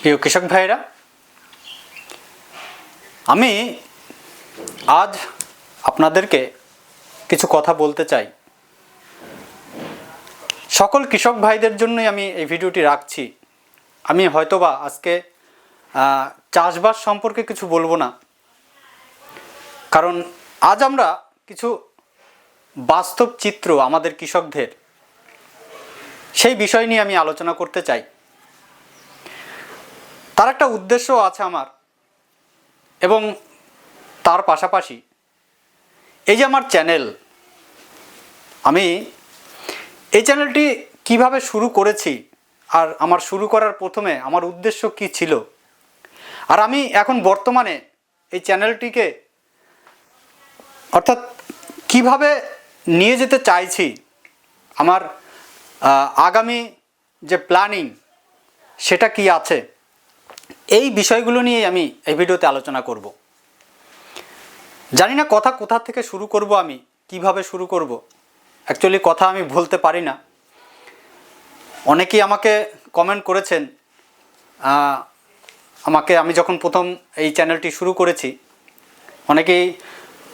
প্রিয় কৃষক ভাইরা আমি আজ আপনাদেরকে কিছু কথা বলতে চাই। সকল কৃষক ভাইদের জন্যই আমি এই ভিডিওটি রাখছি। আমি হয়তোবা আজকে চাষবাস সম্পর্কে কিছু বলব না। কারণ আজ আমরা কিছু বাস্তব চিত্র আমাদের কৃষকদের, সেই বিষয় নিয়ে আমি আলোচনা করতে চাই। তার একটা উদ্দেশ্য আছে আমার। এবং তার পাশাপাশি এই যে আমার চ্যানেল, আমি এই চ্যানেলটি কীভাবে শুরু করেছি আর আমার শুরু করার প্রথমে আমার উদ্দেশ্য কি ছিল? আর আমি এখন বর্তমানে এই চ্যানেলটিকে অর্থাৎ কীভাবে নিয়ে যেতে চাইছি, আমার আগামী যে প্ল্যানিং সেটা কি আছে? এই বিষয়গুলো নিয়ে আমি এই ভিডিওতে আলোচনা করব। জানি না কথা কোথা থেকে শুরু করব আমি, কীভাবে শুরু করব। অ্যাকচুয়ালি কথা আমি বলতে পারি না। অনেকেই আমাকে কমেন্ট করেছেন আমাকে আমি যখন প্রথম এই চ্যানেলটি শুরু করেছি, অনেকেই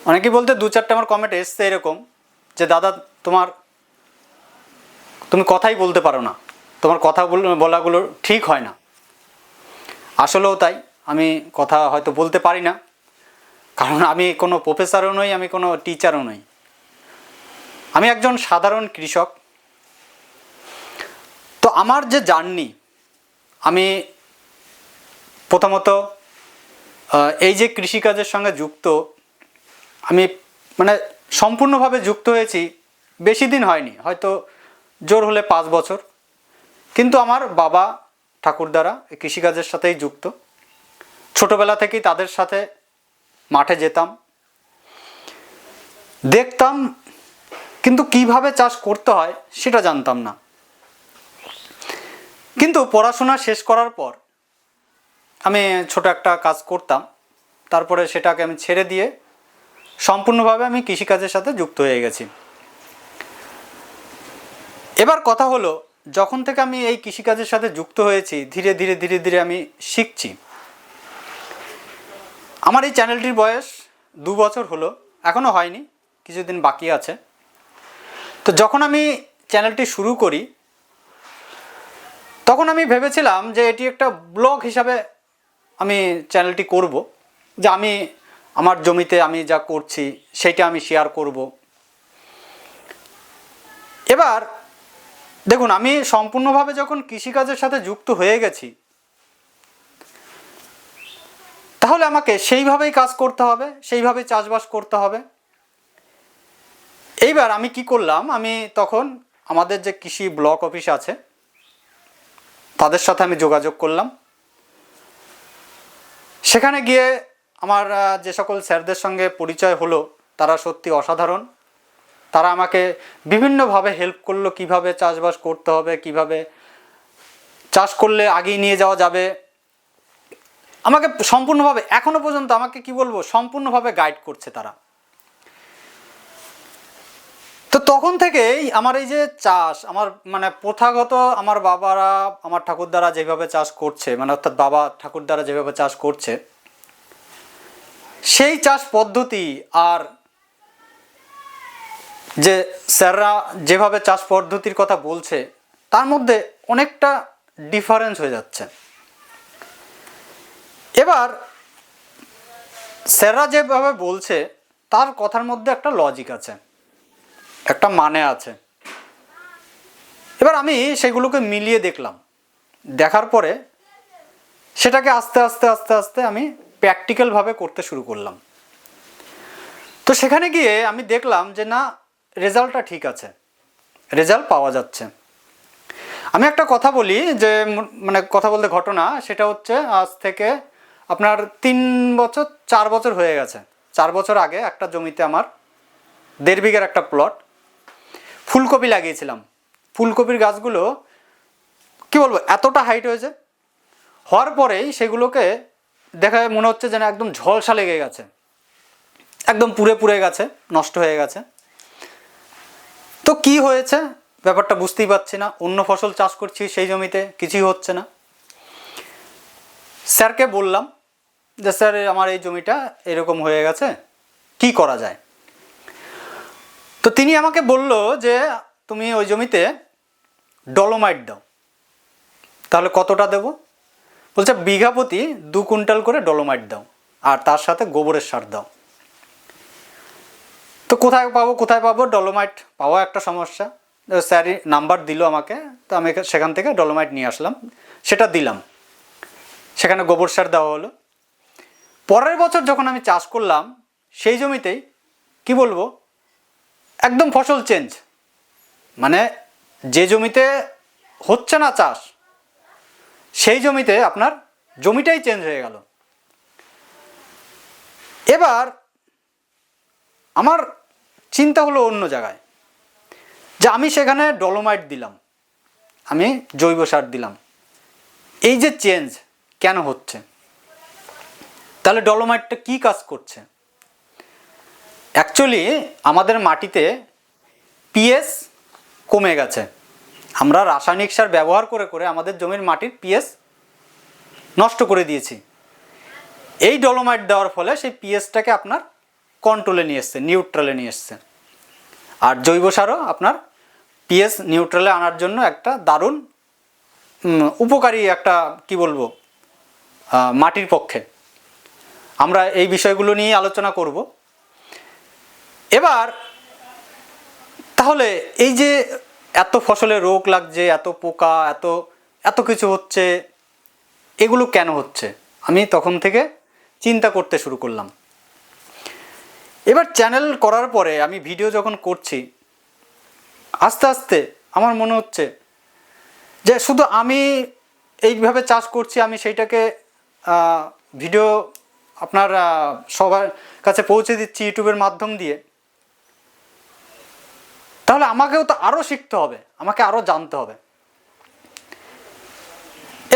অনেকেই বলতে দু চারটে আমার কমেন্ট এসছে এরকম যে, দাদা, তোমার, তুমি কথাই বলতে পারো না। তোমার কথা বল- বলাগুলো ঠিক হয় না। আসলেও তাই। আমি কথা হয়তো বলতে পারি না। কারণ আমি কোনো প্রফেসরও নই, আমি কোনো টিচারও নই। আমি একজন সাধারণ কৃষক। তো আমার যে জার্নি, আমি প্রথমত এই যে কৃষিকাজের সঙ্গে যুক্ত, আমি মানে সম্পূর্ণভাবে যুক্ত হয়েছি, বেশি দিন হয়নি, হয়তো জোর হলে পাঁচ বছর। কিন্তু আমার বাবা ঠাকুরদারা কৃষিকাজের সাথেই যুক্ত। ছোটবেলা থেকেই তাদের সাথে মাঠে যেতাম। দেখতাম কিন্তু কীভাবে চাষ করতে হয় সেটা জানতাম না। কিন্তু পড়াশোনা শেষ করার পর আমি ছোট একটা কাজ করতাম। তারপরে সেটাকে আমি ছেড়ে দিয়ে সম্পূর্ণভাবে আমি কৃষিকাজের সাথে যুক্ত হয়ে গেছি। এবার কথা হলো যখন থেকে আমি এই কৃষিকাজের সাথে যুক্ত হয়েছি, ধীরে ধীরে ধীরে ধীরে আমি শিখছি। আমার এই চ্যানেলটির বয়স দু বছর হলো এখনও হয়নি, কিছুদিন বাকি আছে। তো যখন আমি চ্যানেলটি শুরু করি, তখন আমি ভেবেছিলাম যে এটি একটা ব্লগ হিসাবে আমি চ্যানেলটি করব, যে আমি আমার জমিতে আমি যা করছি সেইটা আমি শেয়ার করব। এবার দেখুন, আমি সম্পূর্ণভাবে যখন কৃষিকাজের সাথে যুক্ত হয়ে গেছি, তাহলে আমাকে সেইভাবেই কাজ করতে হবে সেইভাবেই চাষবাস করতে হবে। এইবার আমি কি করলাম, আমি তখন আমাদের যে কৃষি ব্লক অফিস আছে, তাদের সাথে আমি যোগাযোগ করলাম। সেখানে গিয়ে আমার যে সকল স্যারদের সঙ্গে পরিচয় হলো, তারা সত্যি অসাধারণ। তারা আমাকে বিভিন্নভাবে হেল্প করল, কীভাবে চাষবাস করতে হবে, কীভাবে চাষ করলে আগিয়ে নিয়ে যাওয়া যাবে। আমাকে সম্পূর্ণভাবে, এখনও পর্যন্ত আমাকে কি বলব, সম্পূর্ণভাবে গাইড করছে তারা। তো তখন থেকেই আমার এই যে চাষ, আমার মানে প্রথাগত আমার বাবারা, আমার ঠাকুরদারা যেভাবে চাষ করছে মানে অর্থাৎ বাবা ঠাকুরদারা যেভাবে চাষ করছে, সেই চাষ পদ্ধতি আর যে স্যাররা যেভাবে চাষ পদ্ধতির কথা বলছে, তার মধ্যে অনেকটা ডিফারেন্স হয়ে যাচ্ছে। এবার, স্যাররা যেভাবে বলছে, তার কথার মধ্যে একটা লজিক আছে, একটা মানে আছে। এবার আমি সেগুলোকে মিলিয়ে দেখলাম। দেখার পরে, সেটাকে আস্তে আস্তে আস্তে আস্তে আমি প্র্যাকটিক্যালভাবে করতে শুরু করলাম। তো সেখানে গিয়ে আমি দেখলাম যে না রেজাল্টটা ঠিক আছে। রেজাল্ট পাওয়া যাচ্ছে। আমি একটা কথা বলি যে মানে কথা বলতে ঘটনা, সেটা হচ্ছে আজ থেকে আপনার তিন বছর, চার বছর হয়ে গেছে। চার বছর আগে একটা জমিতে আমার দেড় বিঘের একটা প্লট ফুলকপি লাগিয়েছিলাম। ফুলকপির গাছগুলো, কি বলব, এতটা হাইট হয়েছে। হওয়ার পরেই সেগুলোকে দেখা মনে হচ্ছে যেন একদম ঝলসা লেগে গেছে। একদম পুড়ে পুড়ে গেছে, নষ্ট হয়ে গেছে। তো কি হয়েছে? ব্যাপারটা বুঝতেই পারছি না। অন্য ফসল চাষ করছি, সেই জমিতে কিছুই হচ্ছে না। স্যারকে বললাম যে, স্যার আমার এই জমিটা এরকম হয়ে গেছে, কি করা যায়? তো তিনি আমাকে বলল যে, তুমি ওই জমিতে ডলোমাইট দাও। তাহলে কতটা দেব? বলছে, বিঘা প্রতি দু কুইন্টাল করে ডলোমাইট দাও, আর তার সাথে গোবরের সার দাও। তো কোথায় পাবো কোথায় পাবো? ডলোমাইট পাওয়া একটা সমস্যা। স্যারই নাম্বার দিল আমাকে, তো আমি সেখান থেকে ডলোমাইট নিয়ে আসলাম। সেটা দিলাম। সেখানে গোবর সার দেওয়া হলো। পরের বছর যখন আমি চাষ করলাম, সেই জমিতেই কি বলব? একদম ফসল চেঞ্জ মানে যে জমিতে হচ্ছে না চাষ, সেই জমিতে আপনার জমিটাই চেঞ্জ হয়ে গেল। এবার আমার চিন্তা হলো অন্য জায়গায়, যে আমি সেখানে ডলোমাইট দিলাম, আমি জৈব সার দিলাম। এই যে চেঞ্জ কেন হচ্ছে? তাহলে ডলোমাইটটা কি কাজ করছে? অ্যাকচুয়ালি আমাদের মাটিতে পিএস কমে গেছে। আমরা রাসায়নিক সার ব্যবহার করে করে আমাদের জমির মাটির পিএস নষ্ট করে দিয়েছি। এই ডলোমাইট দেওয়ার ফলে সেই পিএসটাকে আপনার কন্ট্রোলে নিয়ে এসছে নিউট্রালে নিয়ে এসছে। আর জৈব সারও আপনার পিএস নিউট্রালে আনার জন্য একটা দারুণ উপকারী একটা, কি বলব মাটির পক্ষে। আমরা এই বিষয়গুলো নিয়ে আলোচনা করব। এবার, তাহলে এই যে এত ফসলে রোগ লাগছে, এত পোকা, এত এত কিছু হচ্ছে, এগুলো কেন হচ্ছে? আমি তখন থেকে চিন্তা করতে শুরু করলাম। এবার চ্যানেল করার পরে আমি ভিডিও যখন করছি, আস্তে আস্তে আমার মনে হচ্ছে যে শুধু আমি এইভাবে চাষ করছি, আমি সেইটাকে ভিডিও আপনার সবার কাছে পৌঁছে দিচ্ছি ইউটিউবের মাধ্যম দিয়ে, তাহলে আমাকেও তো আরও শিখতে হবে, আমাকে আরও জানতে হবে।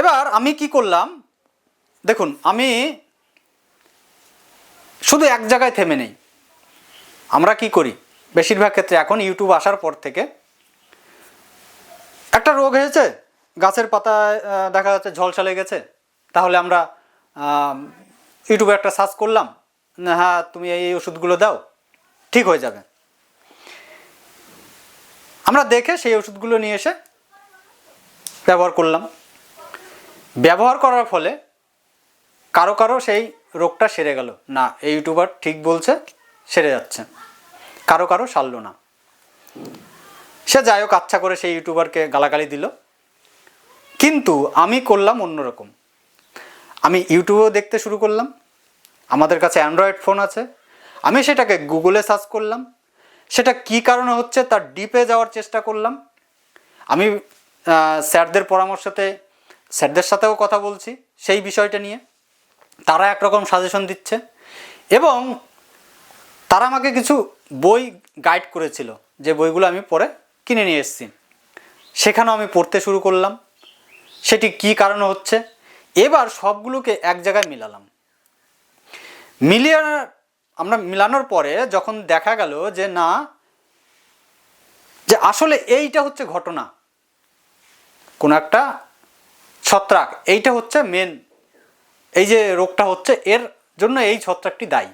এবার আমি কি করলাম, দেখুন, আমি শুধু এক জায়গায় থেমে নেই। আমরা কি করি? বেশিরভাগ ক্ষেত্রে এখন ইউটিউব আসার পর থেকে একটা রোগ হয়েছে, গাছের পাতায় দেখা যাচ্ছে ঝল ঝলসা লেগেছে। তাহলে আমরা ইউটিউবে একটা সার্চ করলাম হ্যাঁ তুমি এই ওষুধগুলো দাও, ঠিক হয়ে যাবে। আমরা দেখে সেই ওষুধগুলো নিয়ে এসে ব্যবহার করলাম। ব্যবহার করার ফলে কারও কারও সেই রোগটা সেরে গেল। না, এই ইউটিউবার ঠিক বলছে সেরে যাচ্ছে। কারও কারও সারল না। সে যাই হোক আচ্ছা করে সেই ইউটিউবারকে গালাগালি দিল। কিন্তু আমি করলাম অন্যরকম। আমি ইউটিউবেও দেখতে শুরু করলাম। আমাদের কাছে অ্যান্ড্রয়েড ফোন আছে। আমি সেটাকে গুগলে সার্চ করলাম। সেটা কি কারণে হচ্ছে তার ডিপে যাওয়ার চেষ্টা করলাম। আমি স্যারদের পরামর্শতে, স্যারদের সাথেও কথা বলছি সেই বিষয়টা নিয়ে। তারা একরকম সাজেশন দিচ্ছে। এবং তারা আমাকে কিছু বই গাইড করেছিল, যে বইগুলো আমি পরে কিনে নিয়ে এসেছি। সেখানেও আমি পড়তে শুরু করলাম। সেটি কি কারণে হচ্ছে? এবার সবগুলোকে এক জায়গায় মিলালাম। মিলিয়ে আমরা মিলানোর পরে যখন দেখা গেল যে না, যে আসলে এইটা হচ্ছে ঘটনা, কোন একটা ছত্রাক, এইটা হচ্ছে মেন এই যে রোগটা হচ্ছে, এর জন্য এই ছত্রাকটি দায়ী।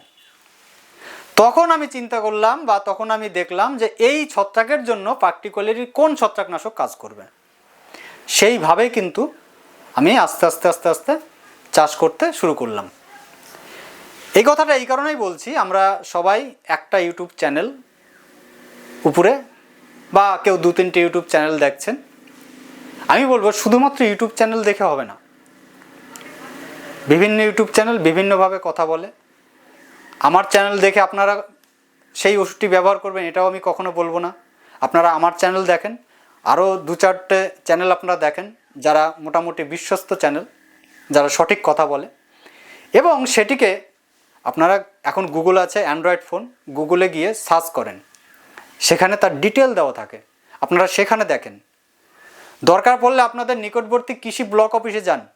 তখন আমি চিন্তা করলাম বা তখন আমি দেখলাম যে এই ছত্রাকের জন্য পার্টিকুলারলি কোন ছত্রাকনাশক কাজ করবে। সেইভাবে কিন্তু আমি আস্তে আস্তে আস্তে আস্তে চাষ করতে শুরু করলাম। এই কথাটা এই কারণেই বলছি, আমরা সবাই একটা ইউটিউব চ্যানেল উপরে বা কেউ দু তিনটে ইউটিউব চ্যানেল দেখছেন, আমি বলব শুধুমাত্র ইউটিউব চ্যানেল দেখে হবে না। বিভিন্ন ইউটিউব চ্যানেল বিভিন্নভাবে কথা বলে আমার চ্যানেল দেখে আপনারা সেই ওষুধটি ব্যবহার করবেন, এটাও আমি কখনো বলব না। আপনারা আমার চ্যানেল দেখেন, আরও দু চারটে চ্যানেল আপনারা দেখেন, যারা মোটামুটি বিশ্বস্ত চ্যানেল যারা সঠিক কথা বলে। এবং সেটিকে আপনারা এখন গুগল আছে অ্যান্ড্রয়েড ফোন গুগলে গিয়ে সার্চ করেন। সেখানে তার ডিটেল দেওয়া থাকে। আপনারা সেখানে দেখেন। দরকার পড়লে আপনাদের নিকটবর্তী কৃষি ব্লক অফিসে যান।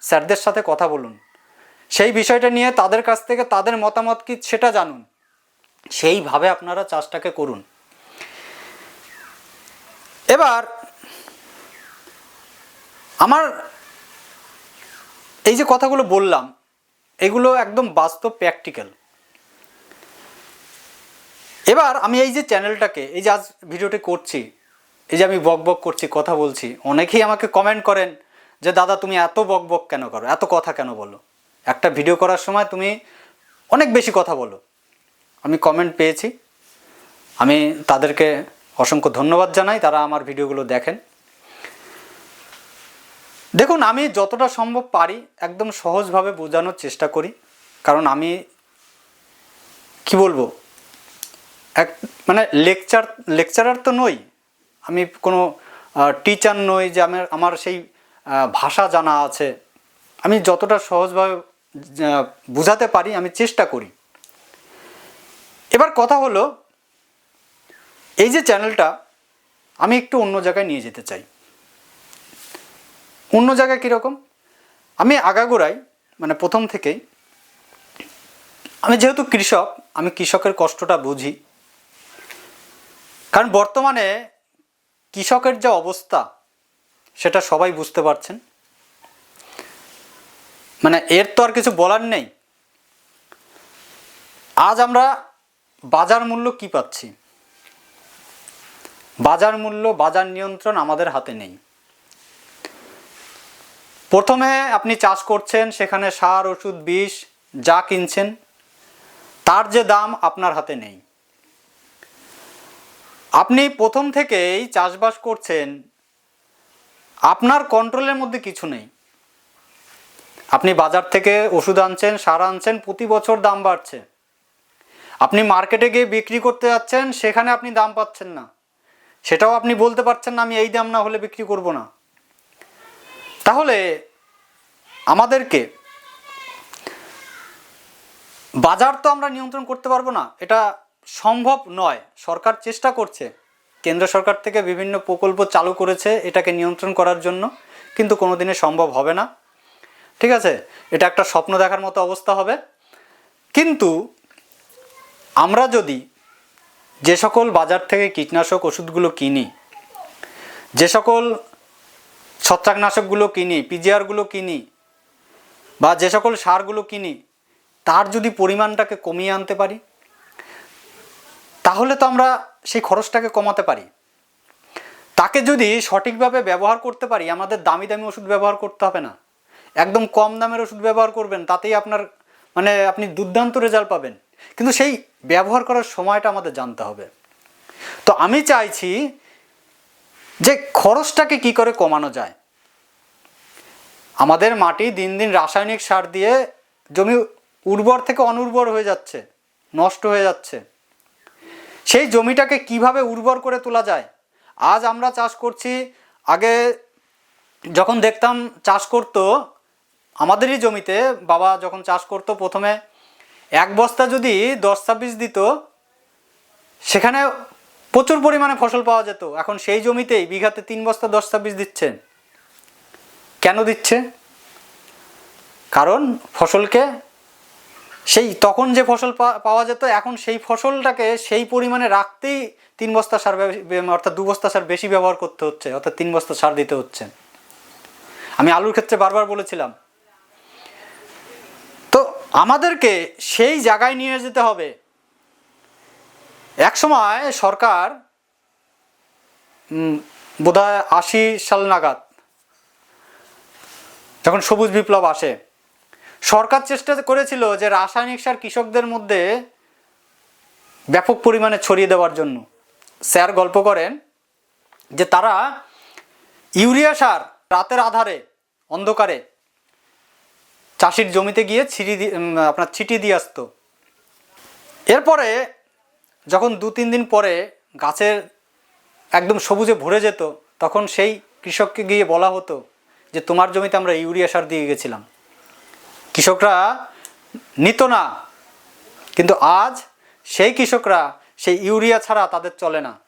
স্যারদের সাথে কথা বলুন। সেই বিষয়টা নিয়ে তাদের কাছ থেকে তাদের মতামত কি সেটা জানুন। সেইভাবে আপনারা চাষটাকে করুন। এবার আমার এই যে কথাগুলো বললাম, এগুলো একদম বাস্তব প্র্যাকটিক্যাল এবার আমি এই যে চ্যানেলটাকে এই যে আজ ভিডিওটি করছি, এই যে আমি বক বক করছি, কথা বলছি, অনেকেই আমাকে কমেন্ট করেন যে, দাদা তুমি এত বক বক কেন করো? এত কথা কেন বলো? একটা ভিডিও করার সময় তুমি অনেক বেশি কথা বলো। আমি কমেন্ট পেয়েছি। আমি তাদেরকে অসংখ্য ধন্যবাদ জানাই, তারা আমার ভিডিওগুলো দেখেন। দেখুন, আমি যতটা সম্ভব পারি একদম সহজভাবে বোঝানোর চেষ্টা করি। কারণ আমি, কি বলব? এক মানে লেকচার লেকচারার তো নই। আমি কোনো টিচার নই যে আমার আমার সেই ভাষা জানা আছে। আমি যতটা সহজভাবে বোঝাতে পারি, আমি চেষ্টা করি। এবার কথা হলো, এই যে চ্যানেলটা, আমি একটু অন্য জায়গায় নিয়ে যেতে চাই। অন্য জায়গায় কীরকম? আমি আগাগোড়াই মানে প্রথম থেকেই, আমি যেহেতু কৃষক, আমি কৃষকের কষ্টটা বুঝি। কারণ বর্তমানে কৃষকের যে অবস্থা, সেটা সবাই বুঝতে পারছেন। মানে এর তো আর কিছু বলার নেই। আজ আমরা বাজার মূল্য কি পাচ্ছি? বাজার মূল্য, বাজার নিয়ন্ত্রণ আমাদের হাতে নেই। প্রথমে আপনি চাষ করছেন, সেখানে সার, ওষুধ, বিষ যা কিনছেন, তার যে দাম আপনার হাতে নেই। আপনি প্রথম থেকেই চাষবাস করছেন, আপনার কন্ট্রোলের মধ্যে কিছু নেই। আপনি বাজার থেকে ওষুধ আনছেন, সার আনছেন, প্রতি বছর দাম বাড়ছে। আপনি মার্কেটে গিয়ে বিক্রি করতে যাচ্ছেন, সেখানে আপনি দাম পাচ্ছেন না। সেটাও আপনি বলতে পারছেন না, আমি এই দাম না হলে বিক্রি করব না। তাহলে আমাদেরকে বাজার তো আমরা নিয়ন্ত্রণ করতে পারব না, এটা সম্ভব নয়। সরকার চেষ্টা করছে। কেন্দ্র সরকার থেকে বিভিন্ন প্রকল্প চালু করেছে এটাকে নিয়ন্ত্রণ করার জন্য, কিন্তু কোনো দিনে সম্ভব হবে না। ঠিক আছে? এটা একটা স্বপ্ন দেখার মতো অবস্থা হবে। কিন্তু আমরা যদি যে সকল বাজার থেকে কীটনাশক ওষুধগুলো কিনি, যে সকল ছত্রাকনাশকগুলো কিনি, পিজিআরগুলো কিনি, বা যে সকল সারগুলো কিনি, তার যদি পরিমাণটাকে কমিয়ে আনতে পারি, তাহলে তো আমরা সেই খরচটাকে কমাতে পারি। তাকে যদি সঠিকভাবে ব্যবহার করতে পারি, আমাদের দামি দামি ওষুধ ব্যবহার করতে হবে না। একদম কম দামের ওষুধ ব্যবহার করবেন, তাতেই আপনার মানে আপনি দুর্দান্ত রেজাল্ট পাবেন। কিন্তু সেই ব্যবহার করার সময়টা আমাদের জানতে হবে। তো আমি চাইছি যে খরচটাকে কি করে কমানো যায়। আমাদের মাটি দিন দিন রাসায়নিক সার দিয়ে জমি উর্বর থেকে অনুর্বর হয়ে যাচ্ছে, নষ্ট হয়ে যাচ্ছে। সেই জমিটাকে কীভাবে উর্বর করে তোলা যায়? আজ আমরা চাষ করছি, আগে যখন দেখতাম চাষ করতো আমাদেরই জমিতে বাবা যখন চাষ করতো প্রথমে এক বস্তা যদি দশ ছাব্বিশ দিত, সেখানে প্রচুর পরিমাণে ফসল পাওয়া যেত। এখন সেই জমিতেই বিঘাতে তিন বস্তা দশ ছাব্বিশ দিচ্ছেন। কেন দিচ্ছে? কারণ ফসলকে সেই তখন যে ফসল পাওয়া যেত, এখন সেই ফসলটাকে সেই পরিমাণে রাখতেই তিন বস্তা সার অর্থাৎ দু বস্তা সার বেশি ব্যবহার করতে হচ্ছে, অর্থাৎ তিন বস্তা সার দিতে হচ্ছে। আমি আলুর ক্ষেত্রে বারবার বলেছিলাম আমাদেরকে সেই জায়গায় নিয়ে যেতে হবে। এক সময় সরকার উম, বোধহয় আশি সাল নাগাদ যখন সবুজ বিপ্লব আসে সরকার চেষ্টা করেছিল যে রাসায়নিক সার কৃষকদের মধ্যে ব্যাপক পরিমাণে ছড়িয়ে দেওয়ার জন্য। স্যার গল্প করেন যে তারা ইউরিয়া সার রাতের আধারে অন্ধকারে চাষির জমিতে গিয়ে ছিটি দিয়ে আপনার ছিটি দিয়ে আসতো। এরপরে যখন দু তিন দিন পরে গাছের একদম সবুজে ভরে যেত, তখন সেই কৃষককে গিয়ে বলা হতো যে, তোমার জমিতে আমরা ইউরিয়া সার দিয়ে গেছিলাম। কৃষকরা নিত না। কিন্তু আজ সেই কৃষকরা সেই ইউরিয়া ছাড়া তাদের চলে না।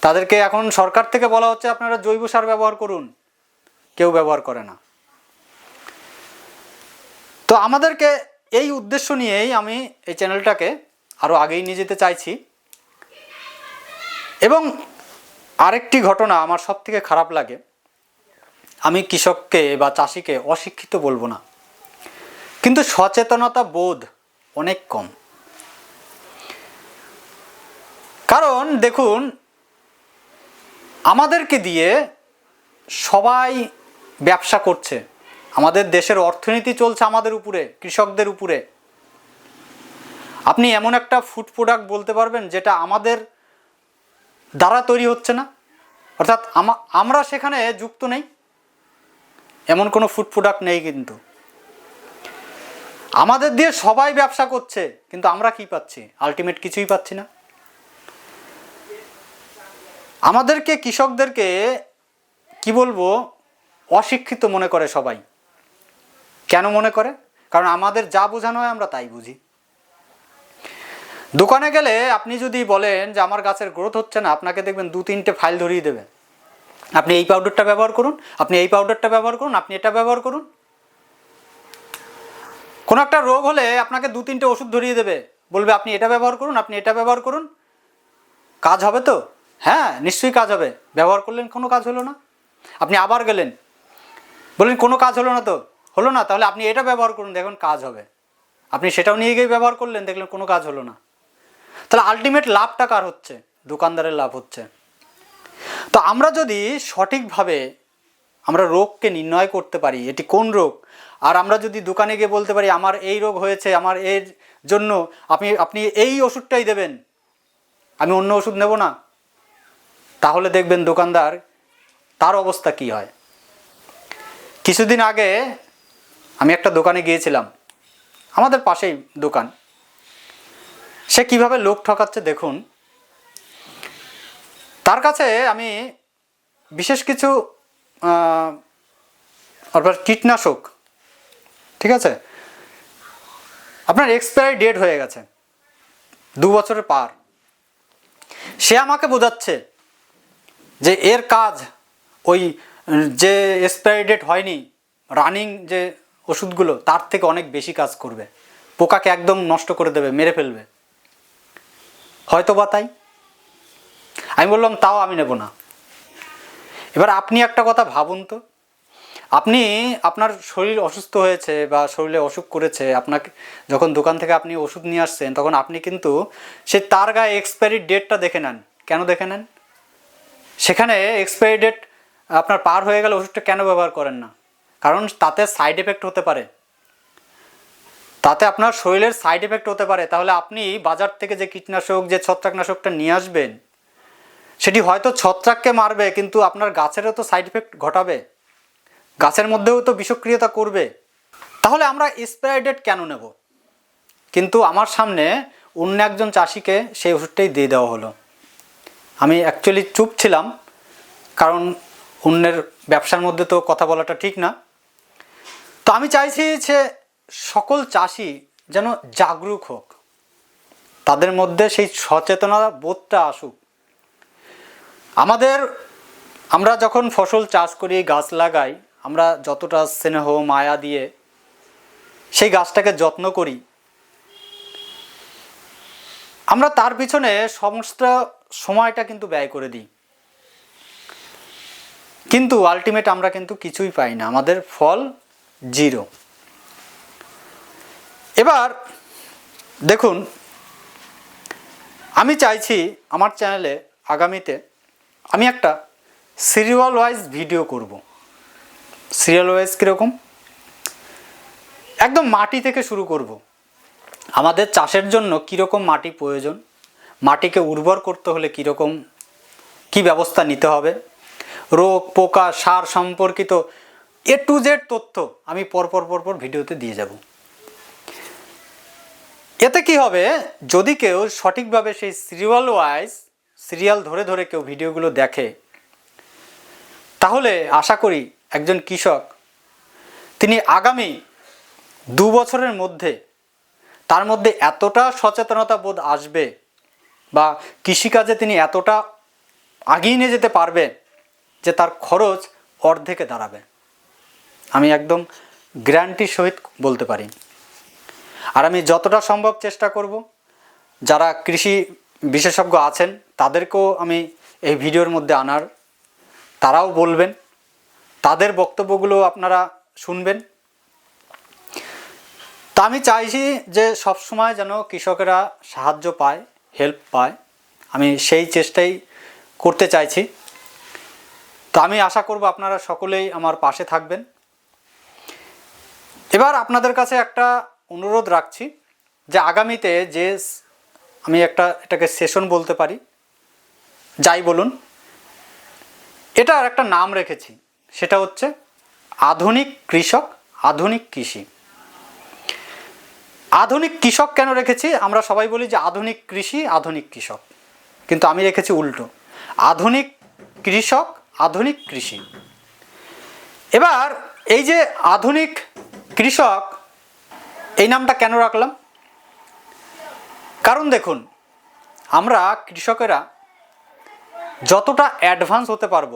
তাদেরকে এখন সরকার থেকে বলা হচ্ছে, আপনারা জৈব সার ব্যবহার করুন। কেউ ব্যবহার করে না। তো আমাদেরকে এই উদ্দেশ্য নিয়েই আমি এই চ্যানেলটাকে আরও আগেই নিয়ে যেতে চাইছি। এবং আরেকটি ঘটনা আমার সব থেকে খারাপ লাগে। আমি কৃষককে বা চাষিকে অশিক্ষিত বলব না। কিন্তু সচেতনতা বোধ অনেক কম। কারণ দেখুন, আমাদেরকে দিয়ে সবাই ব্যবসা করছে। আমাদের দেশের অর্থনীতি চলছে আমাদের উপরে, কৃষকদের উপরে। আপনি এমন একটা ফুড প্রোডাক্ট বলতে পারবেন যেটা আমাদের দ্বারা তৈরি হচ্ছে না? অর্থাৎ আমরা সেখানে যুক্ত নেই। এমন কোনো ফুড প্রোডাক্ট নেই কিন্তু। আমাদের দিয়ে সবাই ব্যবসা করছে, কিন্তু আমরা কি পাচ্ছি? আলটিমেট কিছুই পাচ্ছি না। আমাদেরকে কৃষকদেরকে, কি বলব, অশিক্ষিত মনে করে সবাই। কেন মনে করে? কারণ আমাদের যা বোঝানো হয় আমরা তাই বুঝি। দোকানে গেলে আপনি যদি বলেন যে আমার গাছের গ্রোথ হচ্ছে না, আপনাকে দেখবেন দু, তিনটে ফাইল ধরিয়ে দেবে আপনি এই পাউডারটা ব্যবহার করুন, আপনি এই পাউডারটা ব্যবহার করুন, আপনি এটা ব্যবহার করুন। কোনো একটা রোগ হলে আপনাকে দু, তিনটে ওষুধ ধরিয়ে দেবে। বলবে, আপনি এটা ব্যবহার করুন, আপনি এটা ব্যবহার করুন। কাজ হবে তো? হ্যাঁ নিশ্চয়ই কাজ হবে। ব্যবহার করলেন, কোনো কাজ হলো না। আপনি আবার গেলেন। বললেন, কোনো কাজ হলো না তো? হলো না, তাহলে আপনি এটা ব্যবহার করুন, দেখুন কাজ হবে। আপনি সেটাও নিয়ে গিয়ে ব্যবহার করলেন, দেখলেন কোনো কাজ হলো না। তাহলে আলটিমেট লাভটা কার হচ্ছে? দোকানদারের লাভ হচ্ছে। তো আমরা যদি সঠিকভাবে আমরা রোগকে নির্ণয় করতে পারি, এটি কোন রোগ? আর আমরা যদি দোকানে গিয়ে বলতে পারি, আমার এই রোগ হয়েছে, আমার এর জন্য আপনি আপনি এই ওষুধটাই দেবেন। আমি অন্য ওষুধ নেব না। তাহলে দেখবেন দোকানদার, তার অবস্থা কি হয়? কিছুদিন আগে আমি একটা দোকানে গিয়েছিলাম। আমাদের পাশেই দোকান। সে কীভাবে লোক ঠকাচ্ছে দেখুন। তার কাছে আমি বিশেষ কিছু আপনার কীটনাশক, ঠিক আছে? আপনার এক্সপায়ারি ডেট হয়ে গেছে। দু বছরের পার। সে আমাকে বোঝাচ্ছে যে এর কাজ ওই, যে এক্সপায়ারি ডেট হয়নি রানিং যে ওষুধগুলো তার থেকে অনেক বেশি কাজ করবে। পোকাকে একদম নষ্ট করে দেবে, মেরে ফেলবে। হয়তো বা তাই? আমি বললাম, তাও আমি নেব না। এবার আপনি একটা কথা ভাবুন তো। আপনি আপনার শরীর অসুস্থ হয়েছে বা শরীরে অসুখ করেছে, আপনাকে যখন দোকান থেকে আপনি ওষুধ নিয়ে আসছেন, তখন আপনি কিন্তু সে তার গায়ে এক্সপায়ারি ডেটটা দেখে নেন। কেন দেখে নেন? সেখানে এক্সপায়ারি ডেট আপনার পার হয়ে গেলে ওষুধটা কেন ব্যবহার করেন না? কারণ তাতে সাইড এফেক্ট হতে পারে। তাতে আপনার শরীরের সাইড এফেক্ট হতে পারে। তাহলে আপনি বাজার থেকে যে কীটনাশক, যে ছত্রাকনাশকটা নিয়ে আসবেন, সেটি হয়তো ছত্রাককে মারবে, কিন্তু আপনার গাছেরও তো সাইড এফেক্ট ঘটাবে। গাছের মধ্যেও তো বিষক্রিয়তা করবে। তাহলে আমরা স্প্রে ডেট কেন নেব? কিন্তু আমার সামনে অন্য একজন চাষিকে সেই ওষুধটাই দিয়ে দেওয়া হলো। আমি অ্যাকচুয়ালি চুপ ছিলাম, কারণ অন্যের ব্যবসার মধ্যে তো কথা বলাটা ঠিক না। তো আমি চাইছি যে সকল চাষি যেন জাগরুক হোক। তাদের মধ্যে সেই সচেতনতা বোধটা আসুক। আমাদের, আমরা যখন ফসল চাষ করি, গাছ লাগাই, আমরা যতটা স্নেহ, মায়া দিয়ে সেই গাছটাকে যত্ন করি, আমরা তার পিছনে সমস্ত সময়টা কিন্তু ব্যয় করে দিই। কিন্তু আলটিমেট আমরা কিন্তু কিছুই পাই না। আমাদের ফল জিরো। এবার দেখুন, আমি চাইছি আমার চ্যানেলে আগামীতে আমি একটা সিরিয়াল ওয়াইজ ভিডিও করব। সিরিয়াল ওয়াইজ কীরকম? একদম মাটি থেকে শুরু করব। আমাদের চাষের জন্য কীরকম মাটি প্রয়োজন? মাটিকে উর্বর করতে হলে কীরকম? কি ব্যবস্থা নিতে হবে? রোগ, পোকা, সার সম্পর্কিত এ টু জেড তথ্য আমি পরপর পরপর ভিডিওতে দিয়ে যাব। এতে কি হবে? যদি কেউ সঠিকভাবে সেই সিরিয়াল ওয়াইজ সিরিয়াল ধরে ধরে কেউ ভিডিওগুলো দেখে, তাহলে আশা করি একজন কৃষক, তিনি আগামী দু বছরের মধ্যে তার মধ্যে এতটা সচেতনতা বোধ আসবে বা কৃষিকাজে তিনি এতটা আগিয়ে নিয়ে যেতে পারবে যে তার খরচ অর্ধেকে দাঁড়াবে। আমি একদম গ্যারান্টির সহিত বলতে পারি। আর আমি যতটা সম্ভব চেষ্টা করব, যারা কৃষি বিশেষজ্ঞ আছেন, তাদেরকেও আমি এই ভিডিওর মধ্যে আনার। তারাও বলবেন, তাদের বক্তব্যগুলো আপনারা শুনবেন। তা আমি চাইছি যে সবসময় যেন কৃষকেরা সাহায্য পায় হেল্প পায়। আমি সেই চেষ্টাই করতে চাইছি। তো আমি আশা করব আপনারা সকলেই আমার পাশে থাকবেন। এবার আপনাদের কাছে একটা অনুরোধ রাখছি যে আগামীতে যে আমি একটা, এটাকে সেশন বলতে পারি, যাই বলুন এটার একটা নাম রেখেছি, সেটা হচ্ছে আধুনিক কৃষক, আধুনিক কৃষি। আধুনিক কৃষক কেন রেখেছি? আমরা সবাই বলি যে আধুনিক কৃষি, আধুনিক কৃষক। কিন্তু আমি রেখেছি উল্টো। আধুনিক কৃষক, আধুনিক কৃষি। এবার এই যে আধুনিক কৃষক, এই নামটা কেন রাখলাম? কারণ দেখুন, আমরা কৃষকেরা যতটা অ্যাডভান্স হতে পারব,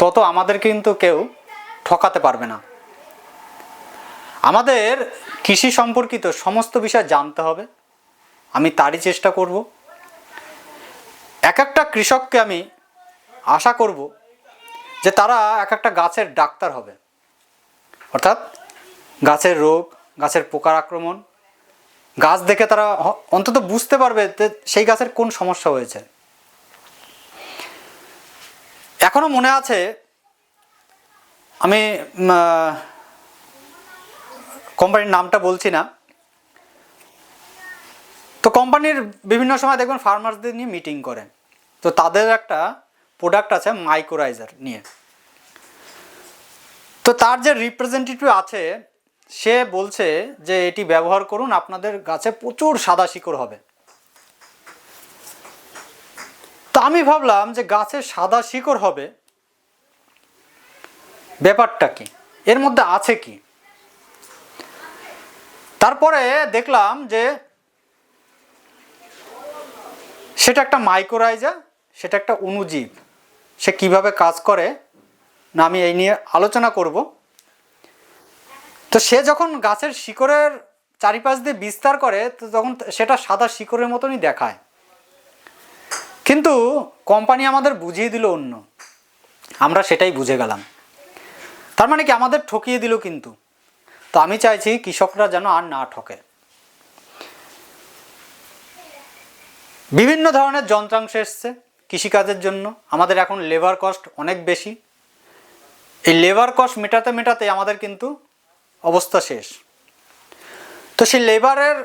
তত আমাদের কিন্তু কেউ ঠকাতে পারবে না। আমাদের কৃষি সম্পর্কিত সমস্ত বিষয় জানতে হবে, আমি তারই চেষ্টা করব। এক একটা কৃষককে আমি আশা করব যে তারা এক একটা গাছের ডাক্তার হবে। অর্থাৎ গাছের রোগ, গাছের পোকার আক্রমণ, গাছ দেখে তারা অন্তত বুঝতে পারবে যে সেই গাছের কোন সমস্যা হয়েছে। এখনও মনে আছে, আমি কোম্পানির নামটা বলছি না। তো কোম্পানির বিভিন্ন সময় দেখবেন ফার্মার্সদের নিয়ে মিটিং করে তো তাদের একটা প্রোডাক্ট আছে মাইক্রোরাইজার নিয়ে। তো তার যে রিপ্রেজেন্টেটিভ আছে, সে বলছে যে এটি ব্যবহার করুন, আপনাদের গাছে প্রচুর সাদা শিকড় হবে। তো আমি ভাবলাম যে গাছে সাদা শিকড় হবে, ব্যাপারটা কি? এর মধ্যে আছে কি? তারপরে দেখলাম যে সেটা একটা মাইক্রোরাইজার সেটা একটা অনুজীব। সে কীভাবে কাজ করে? না, আমি এই নিয়ে আলোচনা করব। তো সে যখন গাছের শিকড়ের চারিপাশ দিয়ে বিস্তার করে, তো তখন সেটা সাদা শিকড়ের মতনই দেখায়। কিন্তু কোম্পানি আমাদের বুঝিয়ে দিল অন্য। আমরা সেটাই বুঝে গেলাম। তার মানে কি, আমাদের ঠকিয়ে দিল কিন্তু। তো আমি চাইছি কৃষকরা যেন আর না ঠকে। বিভিন্ন ধরনের যন্ত্রাংশ এসছে কৃষিকাজের জন্য। আমাদের এখন লেবার কস্ট অনেক বেশি। এই লেবার কস্ট মেটাতে মেটাতে আমাদের কিন্তু অবস্থা শেষ। তো সেই লেবারের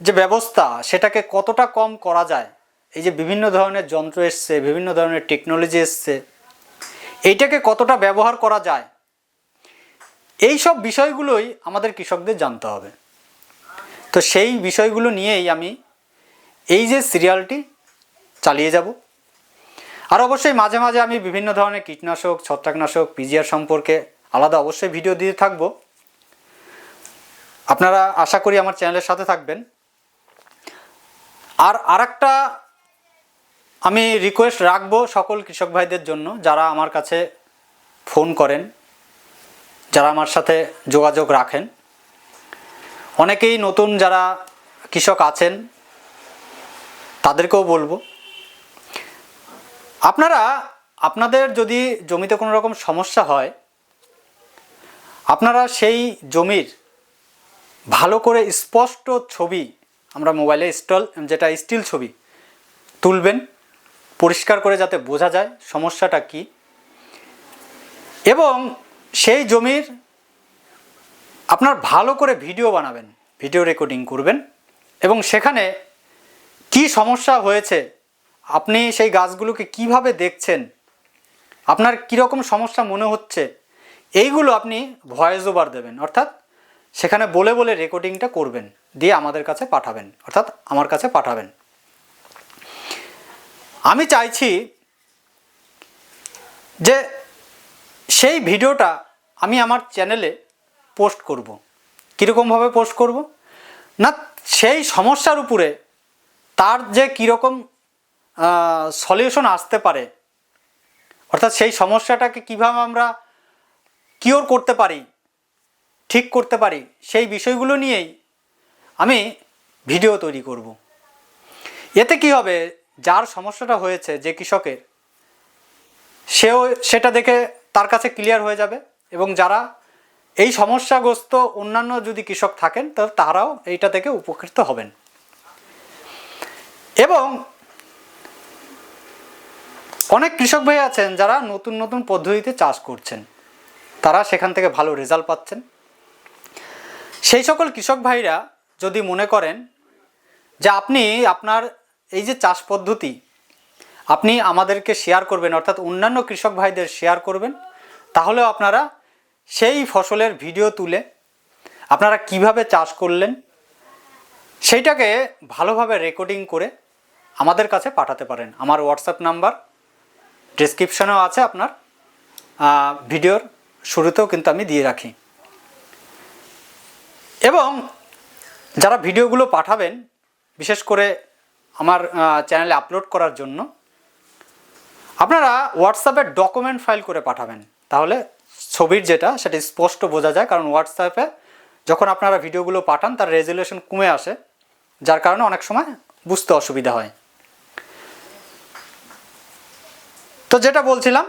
যে ব্যবস্থা, সেটাকে কতটা কম করা যায়, এই যে বিভিন্ন ধরনের যন্ত্র এসছে, বিভিন্ন ধরনের টেকনোলজি এসছে, এইটাকে কতটা ব্যবহার করা যায়, এই সব বিষয়গুলোই আমাদের কৃষকদের জানতে হবে। তো সেই বিষয়গুলো নিয়েই আমি এই যে সিরিয়ালটি চালিয়ে যাব। আর অবশ্যই মাঝে মাঝে আমি বিভিন্ন ধরনের কীটনাশক, ছত্রাকনাশক, পিজিআর সম্পর্কে আলাদা অবশ্যই ভিডিও দিয়ে থাকব। আপনারা আশা করি আমার চ্যানেলের সাথে থাকবেন। আর আরেকটা আমি রিকোয়েস্ট রাখব সকল কৃষক ভাইদের জন্য যারা আমার কাছে ফোন করেন, যারা আমার সাথে যোগাযোগ রাখেন। অনেকেই নতুন যারা কৃষক আছেন, তাদেরকেও বলব আপনারা, আপনাদের যদি জমিতে কোনো রকম সমস্যা হয়, আপনারা সেই জমির ভালো করে স্পষ্ট ছবি আমরা মোবাইলে স্টল, যেটা স্টিল ছবি তুলবেন, পরিষ্কার করে যাতে বোঝা যায় সমস্যাটা কি। এবং সেই জমির আপনার ভালো করে ভিডিও বানাবেন, ভিডিও রেকর্ডিং করবেন, এবং সেখানে কি সমস্যা হয়েছে আপনি সেই গাছগুলোকে কীভাবে দেখছেন? আপনার কীরকম সমস্যা মনে হচ্ছে? এইগুলো আপনি ভয়েস ওভার দেবেন, অর্থাৎ সেখানে বলে বলে রেকর্ডিংটা করবেন, দিয়ে আমাদের কাছে পাঠাবেন, অর্থাৎ আমার কাছে পাঠাবেন। আমি চাইছি যে সেই ভিডিওটা আমি আমার চ্যানেলে পোস্ট করব। কীরকমভাবে পোস্ট করব? না, সেই সমস্যার উপরে তার যে কীরকম সলিউশন আসতে পারে। অর্থাৎ সেই সমস্যাটাকে কীভাবে আমরা কিওর করতে পারি, ঠিক করতে পারি, সেই বিষয়গুলো নিয়েই আমি ভিডিও তৈরি করব। এতে কি হবে? যার সমস্যাটা হয়েছে যে কৃষকের, সেও সেটা দেখে তার কাছে ক্লিয়ার হয়ে যাবে এবং যারা এই সমস্যাগ্রস্ত অন্যান্য যদি কৃষক থাকেন, তো তারাও এইটা থেকে উপকৃত হবেন। এবং অনেক কৃষক ভাই আছেন যারা নতুন নতুন পদ্ধতিতে চাষ করছেন। তারা সেখান থেকে ভালো রেজাল্ট পাচ্ছেন। সেই সকল কৃষক ভাইরা যদি মনে করেন যে আপনি আপনার এই যে চাষ পদ্ধতি, আপনি আমাদেরকে শেয়ার করবেন, অর্থাৎ অন্যান্য কৃষক ভাইদের শেয়ার করবেন, তাহলেও আপনারা সেই ফসলের ভিডিও তুলে আপনারা কীভাবে চাষ করলেন, সেইটাকে ভালোভাবে রেকর্ডিং করে আমাদের কাছে পাঠাতে পারেন। আমার হোয়াটসঅ্যাপ নাম্বার ডিসক্রিপশনেও আছে আপনার। ভিডিওর শুরুতেও কিন্তু আমি দিয়ে রাখি। এবং যারা ভিডিওগুলো পাঠাবেন, বিশেষ করে আমার চ্যানেলে আপলোড করার জন্য, আপনারা হোয়াটসঅ্যাপে ডকুমেন্ট ফাইল করে পাঠাবেন। তাহলে ছবির যেটা, সেটা স্পষ্ট বোঝা যায়। কারণ হোয়াটসঅ্যাপে যখন আপনারা ভিডিওগুলো পাঠান, তার রেজুলেশন কমে আসে, যার কারণে অনেক সময় বুঝতে অসুবিধা হয়। তো যেটা বলছিলাম,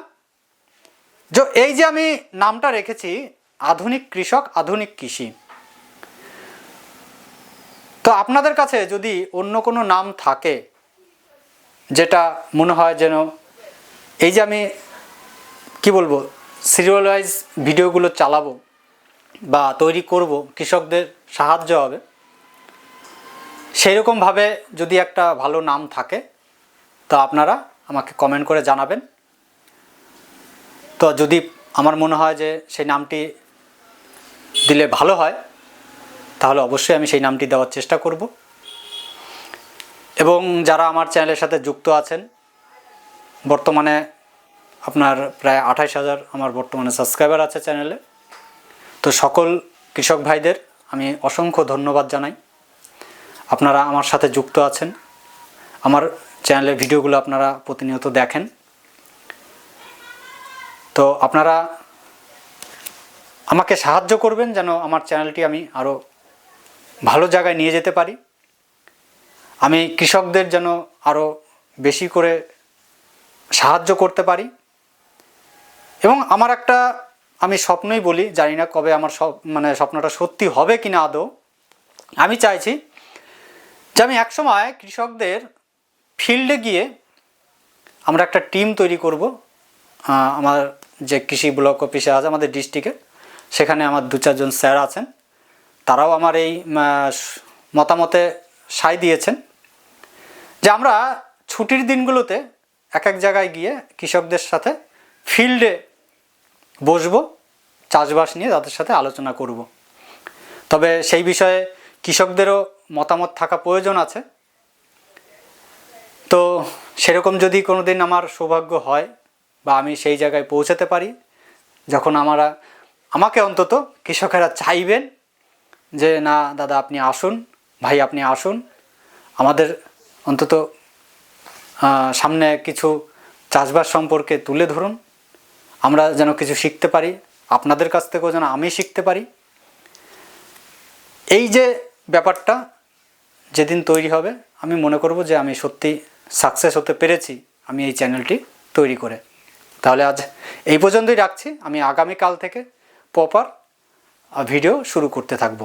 যে এই যে আমি নামটা রেখেছি, আধুনিক কৃষক, আধুনিক কৃষি। তো আপনাদের কাছে যদি অন্য কোনো নাম থাকে, যেটা মনে হয় যেন এই যে আমি, কি বলব সিরিয়ালাইজ ভিডিওগুলো চালাবো বা তৈরি করব, কৃষকদের সাহায্য হবে সেই রকমভাবে যদি একটা ভালো নাম থাকে, তো আপনারা আমাকে কমেন্ট করে জানাবেন। তো যদি আমার মনে হয় যে সেই নামটি দিলে ভালো হয়, তাহলে অবশ্যই আমি সেই নামটি দেওয়ার চেষ্টা করব। এবং যারা আমার চ্যানেলের সাথে যুক্ত আছেন, বর্তমানে আপনার প্রায় আঠাইশ হাজার আমার বর্তমানে সাবস্ক্রাইবার আছে চ্যানেলে। তো সকল কৃষক ভাইদের আমি অসংখ্য ধন্যবাদ জানাই। আপনারা আমার সাথে যুক্ত আছেন। আমার চ্যানেলের ভিডিওগুলো আপনারা প্রতিনিয়ত দেখেন। তো আপনারা আমাকে সাহায্য করবেন যেন আমার চ্যানেলটি আমি আরও ভালো জায়গায় নিয়ে যেতে পারি। আমি কৃষকদের যেন আরও বেশি করে সাহায্য করতে পারি। এবং আমার একটা, আমি স্বপ্নই বলি, জানি না কবে আমার সব মানে স্বপ্নটা সত্যি হবে কি না আদৌ। আমি চাইছি যে আমি একসময় কৃষকদের ফিল্ডে গিয়ে আমরা একটা টিম তৈরি করব আমার যে কৃষি ব্লক অফিসে আছে আমাদের ডিস্ট্রিক্টে, সেখানে আমার দু চারজন স্যার আছেন। তারাও আমার এই মতামতে সায় দিয়েছেন যে আমরা ছুটির দিনগুলোতে এক এক জায়গায় গিয়ে কৃষকদের সাথে ফিল্ডে বসবো, চাষবাস নিয়ে তাদের সাথে আলোচনা করব। তবে সেই বিষয়ে কৃষকদেরও মতামত থাকা প্রয়োজন আছে। তো সেরকম যদি কোনো দিন আমার সৌভাগ্য হয় বা আমি সেই জায়গায় পৌঁছাতে পারি। যখন আমরা, আমাকে অন্তত কৃষকেরা চাইবেন যে, না, দাদা, আপনি আসুন, ভাই, আপনি আসুন। আমাদের অন্তত সামনে কিছু চাষবাস সম্পর্কে তুলে ধরুন। আমরা যেন কিছু শিখতে পারি, আপনাদের কাছ থেকেও যেন আমি শিখতে পারি। এই যে ব্যাপারটা যেদিন তৈরি হবে, আমি মনে করব যে, আমি সত্যি সাকসেস হতে পেরেছি, আমি এই চ্যানেলটি তৈরি করে। তাহলে আজ এই পর্যন্তই রাখছি। আমি আগামীকাল থেকে প্রপার ভিডিও শুরু করতে থাকব।